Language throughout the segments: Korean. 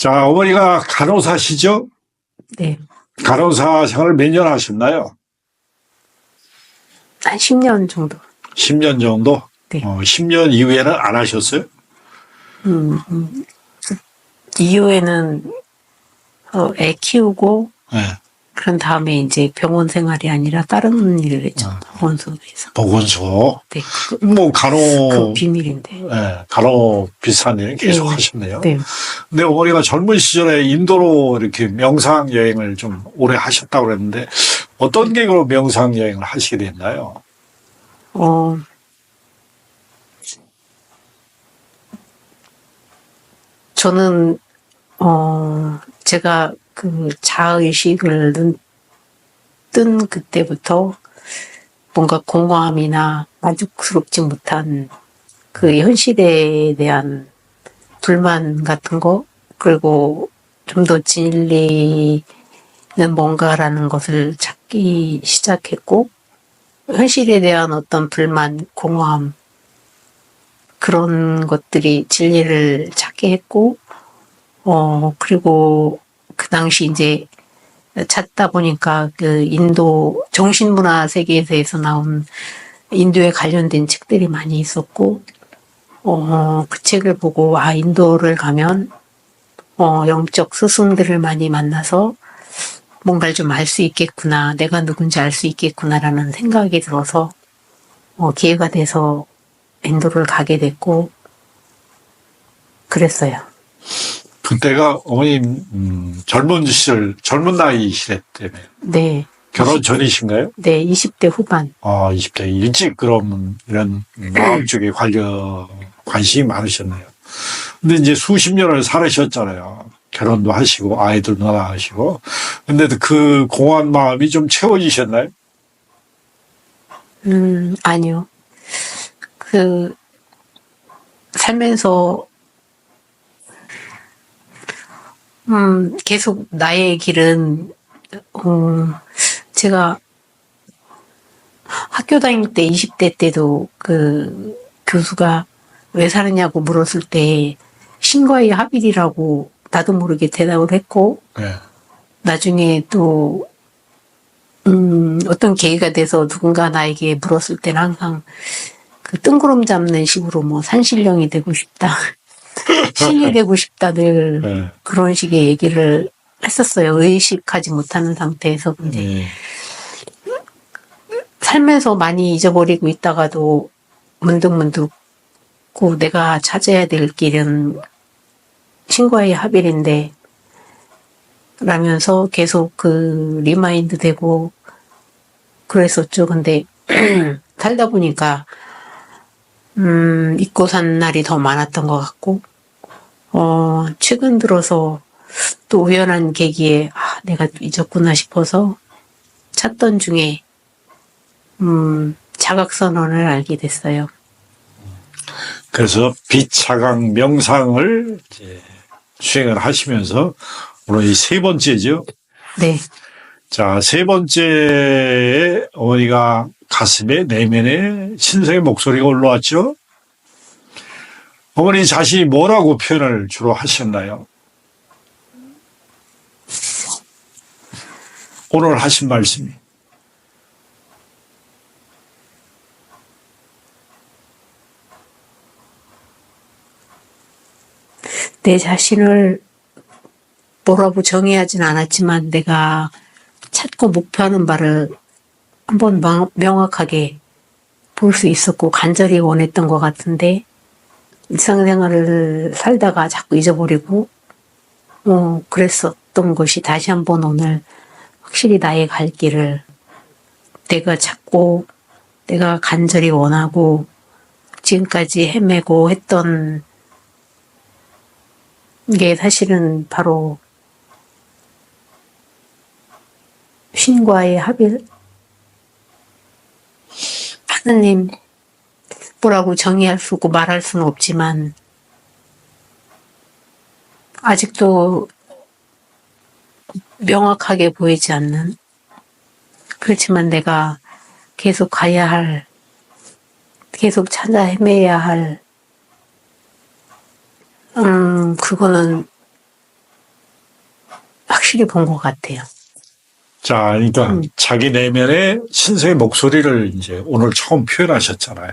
자, 어머니가 간호사시죠? 네. 간호사 생활을 몇 년 하셨나요? 한 10년 정도. 10년 정도? 네. 어, 10년 이후에는 안 하셨어요? 음, 음. 이후에는 어, 애 키우고 네. 그런 다음에 이제 병원 생활이 아니라 다른 일을 했죠. 아. 보건소에서. 보건소. 네. 그, 뭐, 간호, 그 비밀인데. 예, 간호 비슷한 일 계속 네. 하셨네요. 네. 근데 어머니가 젊은 시절에 인도로 이렇게 명상 여행을 좀 오래 하셨다고 그랬는데 어떤 계기로 명상 여행을 하시게 됐나요? 어, 저는, 어, 제가 그 자의식을 든, 뜬 그때부터 뭔가 공허함이나 만족스럽지 못한 그 현실에 대한 불만 같은 거, 그리고 좀 더 진리는 뭔가라는 것을 찾기 시작했고, 현실에 대한 어떤 불만, 공허함, 그런 것들이 진리를 찾게 했고, 어, 그리고 그 당시 이제 찾다 보니까 그 인도 정신문화 세계에서 나온 인도에 관련된 책들이 많이 있었고, 어, 그 책을 보고, 아, 인도를 가면, 어, 영적 스승들을 많이 만나서 뭔가를 좀 알 수 있겠구나, 내가 누군지 알 수 있겠구나라는 생각이 들어서, 어, 기회가 돼서 인도를 가게 됐고, 그랬어요. 그때가 어머님 음, 젊은 시절, 젊은 나이시랬다며요. 네. 결혼 전이신가요? 네, 20대 후반. 아, 20대 일찍 그럼 이런 마음 쪽에 관련, 관심이 많으셨네요. 근데 이제 수십 년을 살으셨잖아요. 결혼도 하시고, 아이들도 낳으시고. 근데 그 공허한 마음이 좀 채워지셨나요? 음, 아니요. 그, 살면서, 음, 계속 나의 길은, 음, 제가 학교 다닐 때 20대 때도 그 교수가 왜 살았냐고 물었을 때 신과의 합일이라고 나도 모르게 대답을 했고, 네. 나중에 또, 음, 어떤 계기가 돼서 누군가 나에게 물었을 때는 항상 그 뜬구름 잡는 식으로 뭐 산신령이 되고 싶다. 신이 되고 싶다. 늘 네. 그런 식의 얘기를 했었어요. 의식하지 못하는 상태에서. 근데 네. 살면서 많이 잊어버리고 있다가도 문득문득 꼭 내가 찾아야 될 길은 신과의 합일인데 라면서 계속 그 리마인드 되고 그랬었죠. 근데 살다 보니까 음, 잊고 산 날이 더 많았던 것 같고 어, 최근 들어서 또 우연한 계기에 아, 내가 잊었구나 싶어서 찾던 중에 음, 자각선언을 알게 됐어요. 그래서 비차강 명상을 이제 수행을 하시면서 오늘 이 세 번째죠. 네. 자, 세 번째에 어머니가 가슴에 내면에 신성의 목소리가 올라왔죠. 어머니 자신이 뭐라고 표현을 주로 하셨나요? 오늘 하신 말씀이. 내 자신을 뭐라고 정의하진 않았지만 내가 찾고 목표하는 바를 한번 명- 명확하게 볼 수 있었고 간절히 원했던 것 같은데 일상생활을 살다가 자꾸 잊어버리고 어, 그랬었던 것이 다시 한번 오늘 확실히 나의 갈 길을 내가 찾고 내가 간절히 원하고 지금까지 헤매고 했던 이게 사실은 바로 신과의 합일 하느님 뭐라고 정의할 수 없고 말할 수는 없지만 아직도 명확하게 보이지 않는 그렇지만 내가 계속 가야 할 계속 찾아 헤매야 할 음, 그거는 확실히 본 것 같아요. 자, 그러니까 음. 자기 내면의 신성의 목소리를 이제 오늘 처음 표현하셨잖아요.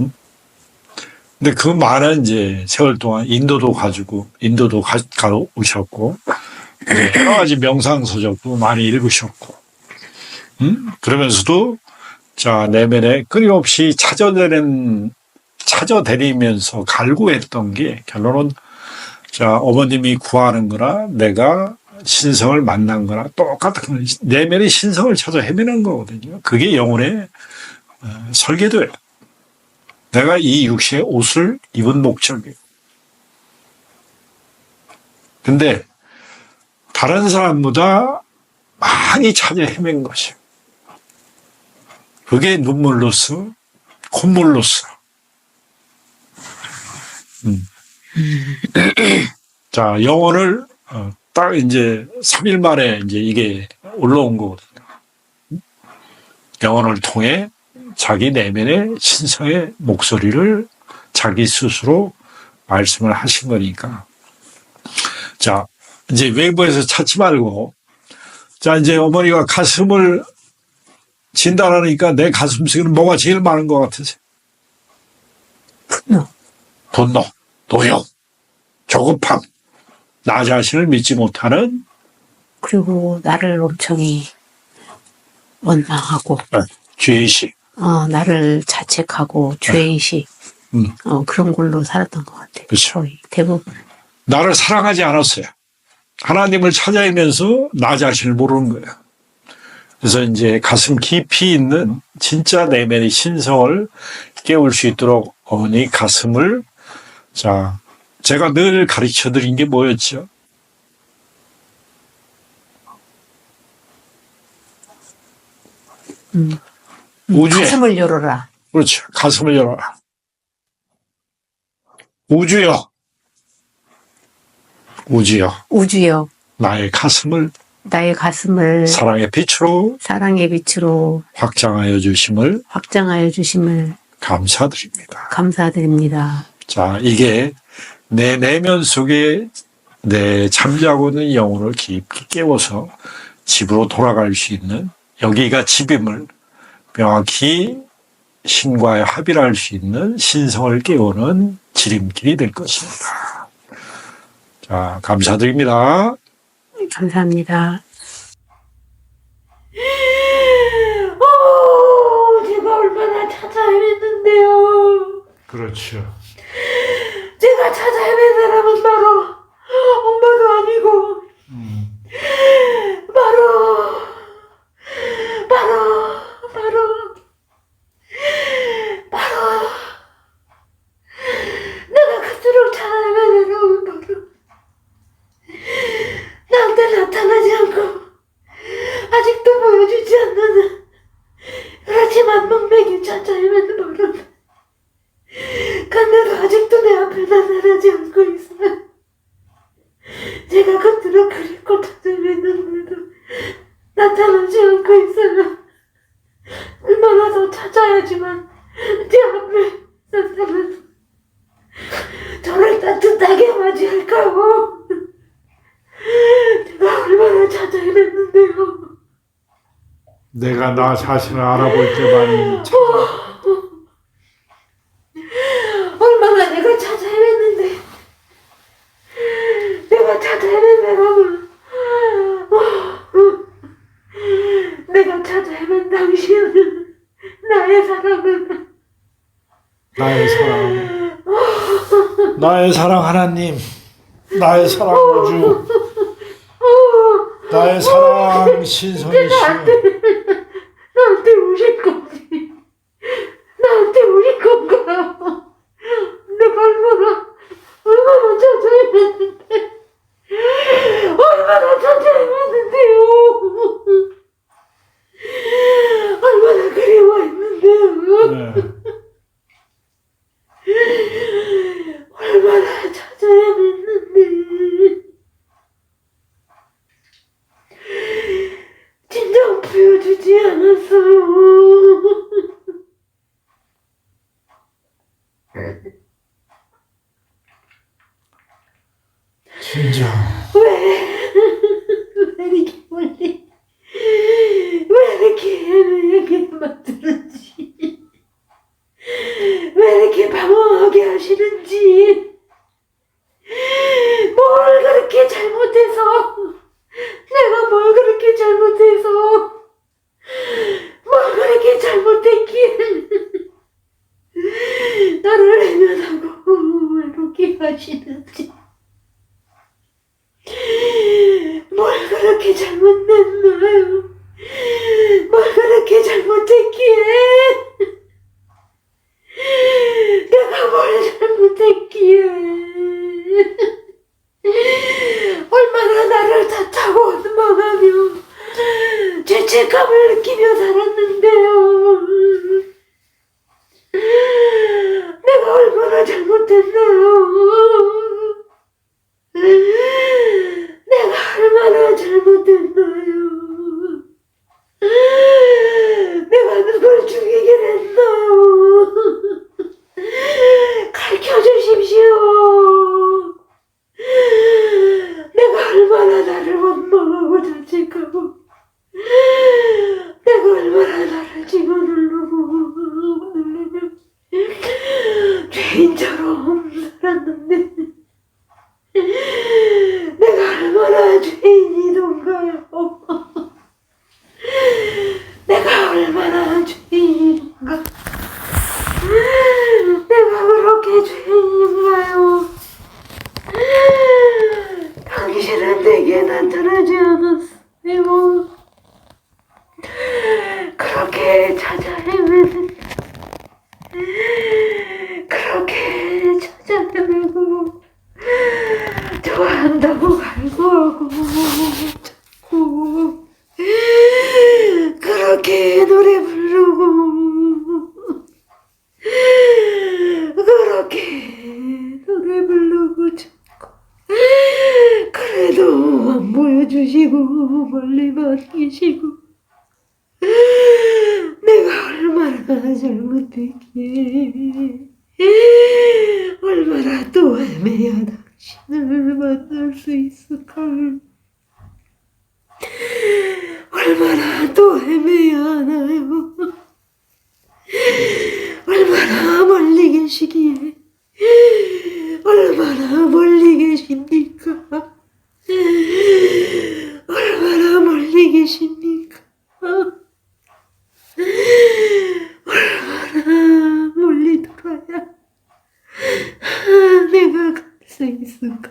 음? 근데 그 많은 이제 세월 동안 인도도 가지고, 인도도 가, 가 오셨고, 이제 여러 가지 명상 서적도 많이 읽으셨고, 음? 그러면서도 자, 내면에 끊임없이 찾아내는, 찾아다니면서 갈구했던 게 결론은 자, 어머님이 구하는 거나 내가 신성을 만난 거나 똑같은 거예요. 내면의 신성을 찾아 헤매는 거거든요. 그게 영혼의 어, 설계도예요. 내가 이 육신의 옷을 입은 목적이에요. 근데 다른 사람보다 많이 찾아 헤맨 것이에요. 그게 눈물로서 콧물로서 음. 자, 영혼을 어, 딱 이제 3일 만에 이제 이게 올라온 거거든요. 영혼을 통해 자기 내면의 신성의 목소리를 자기 스스로 말씀을 하신 거니까. 자, 이제 외부에서 찾지 말고, 자, 이제 어머니가 가슴을 진단하니까 내 가슴 속에는 뭐가 제일 많은 것 같으세요? 분노. 분노, 노역, 조급함, 나 자신을 믿지 못하는 그리고 나를 엄청히 원망하고, 죄의식. 어, 나를 자책하고, 죄의식, 음. 어, 그런 걸로 살았던 것 같아요. 그렇죠. 거의 대부분. 나를 사랑하지 않았어요. 하나님을 찾아내면서 나 자신을 모르는 거예요. 그래서 이제 가슴 깊이 있는 진짜 내면의 신성을 깨울 수 있도록 어머니 가슴을 자 제가 늘 가르쳐 드린 게 뭐였죠? 음. 우주에 가슴을 열어라. 그렇죠. 가슴을 열어라. 우주여. 우주여. 우주여, 나의 가슴을 나의 가슴을 사랑의 빛으로 사랑의 빛으로 확장하여 주심을 확장하여 주심을 감사드립니다. 감사드립니다. 자, 이게 내 내면 속에 내 잠자고 있는 영혼을 깊이 깨워서 집으로 돌아갈 수 있는 여기가 집임을 명확히 신과의 합의를 할 수 있는 신성을 깨우는 지름길이 될 것입니다. 자, 감사드립니다. 감사합니다. 어, 제가 얼마나 찾아 헤맸는데요. 그렇죠. 제가 찾아 헤맨 사람은 바로 엄마도 아니고 바로 바로 바로 바로 내가 그토록 찾아 헤맨 사람은 바로 나한테 나타나지 않고 아직도 보여주지 않는 그렇지만 문맥이 찾아 헤매는 바로 근데도 아직도 내 앞에 나타나지 않고 있어요. 제가 겉으로 그립고 찾아냈는데도 나타나지 않고 있어요. 얼마나 더 찾아야지만 제 앞에 나타나서 저를 따뜻하게 맞이할까고 제가 얼마나 찾아냈는데요. 내가 나 자신을 알아볼 때만이 얼마나 내가 찾아 헤맸는데. 내가 찾아 헤맨 사람은 내가 찾아 헤맨 당신은 나의 사랑은. 나의 사랑, 나의 사랑 하나님, 나의 사랑 우주, 나의 사랑 신성이시 여. 나한테 우실 거지 나한테 우실 건가요 내가 얼마나 얼마나 찾아 헤맸는데 얼마나 찾아 헤맸는데요 얼마나 그리워했는데요 네. 얼마나 찾아 헤맸는데 진정 보여주지 않았어요 진짜 왜 하시는지, 뭘 그렇게 잘못해서, 내가 뭘 그렇게 잘못해서, 뭘 그렇게 잘못했기에, 나를 외면하고 외롭게 하시는지, 뭘 그렇게 잘못했나요? 뭘 그렇게 잘못했기에 내가 뭘 잘못했기에 얼마나 나를 탓하고 원망하며 죄책감을 느끼며 살았는데요 내가 얼마나 잘못했나요 내가 얼마나 잘못했나요 내가 누굴 죽이긴 했나요? 가르쳐 주십시오. 내가 얼마나 나를 원망하고 자책하고, 내가 얼마나 나를 집어누르고, 누르며 죄인처럼 살았는데, 내가 얼마나 죄인이던가요? 내가 얼마나 죄인인가? 내가 그렇게 죄인인가요? 당신은 내게 나타나지 않았어요. 그렇게 찾아 헤매는 그렇게 찾아 헤매고 좋아한다고 갈구하고 찾고 그렇게 노래 부르고 그렇게 노래 부르고 찾고 그래도 안 보여주시고 멀리만 계시고 내가 얼마나 잘못했기에 얼마나 또 헤매야 당신을 만날 수 있을까 얼마나 또 헤매야 하나요? 얼마나 멀리 계시기에 얼마나 멀리 계십니까? 얼마나 멀리 계십니까? 얼마나 멀리 돌아야 내가 갈 수 있을까?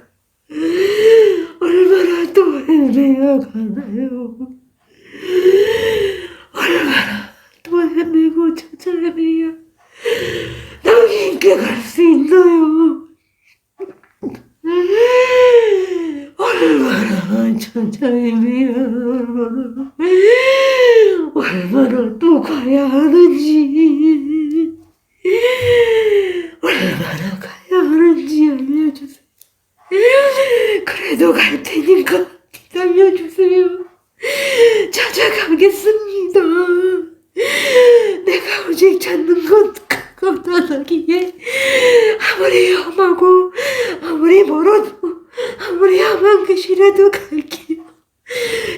얼마나 또 헤매야 가나요? 얼마나 또 헤매고 찾아 헤매야 당신께 갈 수 있나요? 얼마나 얼마나, 얼마나 또 가야 하는지 얼마나 가야 하는지 알려주세요. 그래도 갈 테니까 기다려주세요. 찾아가겠습니다. 내가 오직 찾는 건 그것 하나기에 아무리 험하고 아무리 멀어도 아무리 험한 곳이라도 갈게요.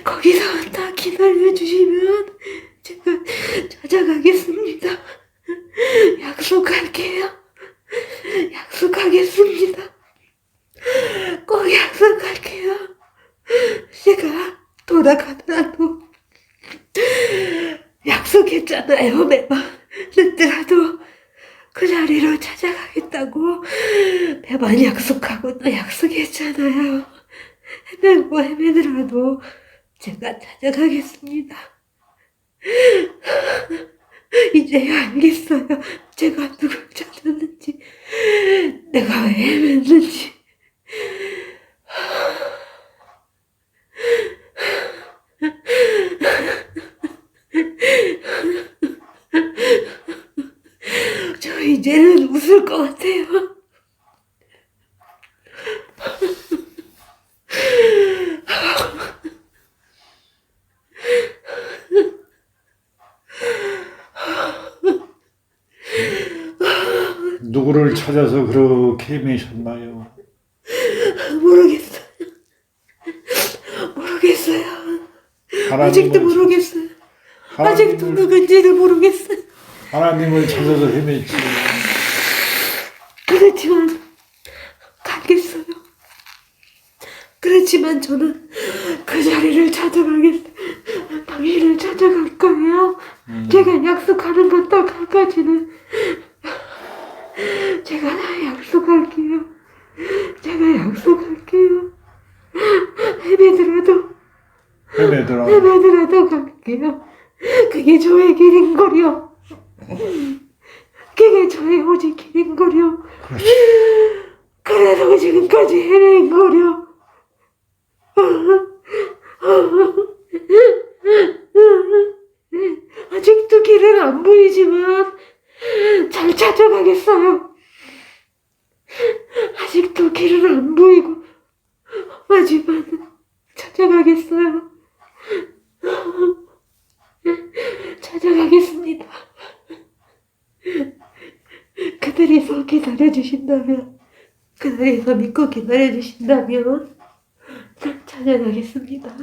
거기서 다 기다려주시면 제가 찾아가겠습니다. 약속할게요. 약속하겠습니다. 꼭 약속할게요. 제가 돌아가더라도 약속했잖아요. 매번 늦더라도 그 자리로 찾아가겠다고 매번 약속하고 또 약속했잖아요. 헤매고 헤매더라도 제가 찾아가겠습니다. 이제 알겠어요. 제가 누굴 찾았는지, 내가 왜 헤맸는지. 저 이제는 웃을 것 같아요. 누구를 찾아서 그렇게 헤매셨나요? 모르겠어요. 모르겠어요. 아직도 모르겠어요. 아직도 하나님을, 누군지를 모르겠어요. 하나님을 찾아서. 근데 그렇지만 가겠어요. 그렇지만 저는 그 자리를 찾아가겠, 당신을 찾아갈 거예요. 제가 약속하는 한 가지는 제가 다 약속할게요. 제가 약속할게요. 헤매더라도 헤매더라. 헤매더라도 갈게요. 그게 저의 길인 거려. 그게 저의 오직 길인 거려. 그래도 지금까지 헤맨 거려. 아직도 길은 안 보이지만 잘 찾아가겠어요. 아직도 길은 안 보이고 하지만 찾아가겠어요. 찾아가겠습니다. 그들이서 기다려주신다면, 그들이서 믿고 기다려주신다면, 찾아가겠습니다.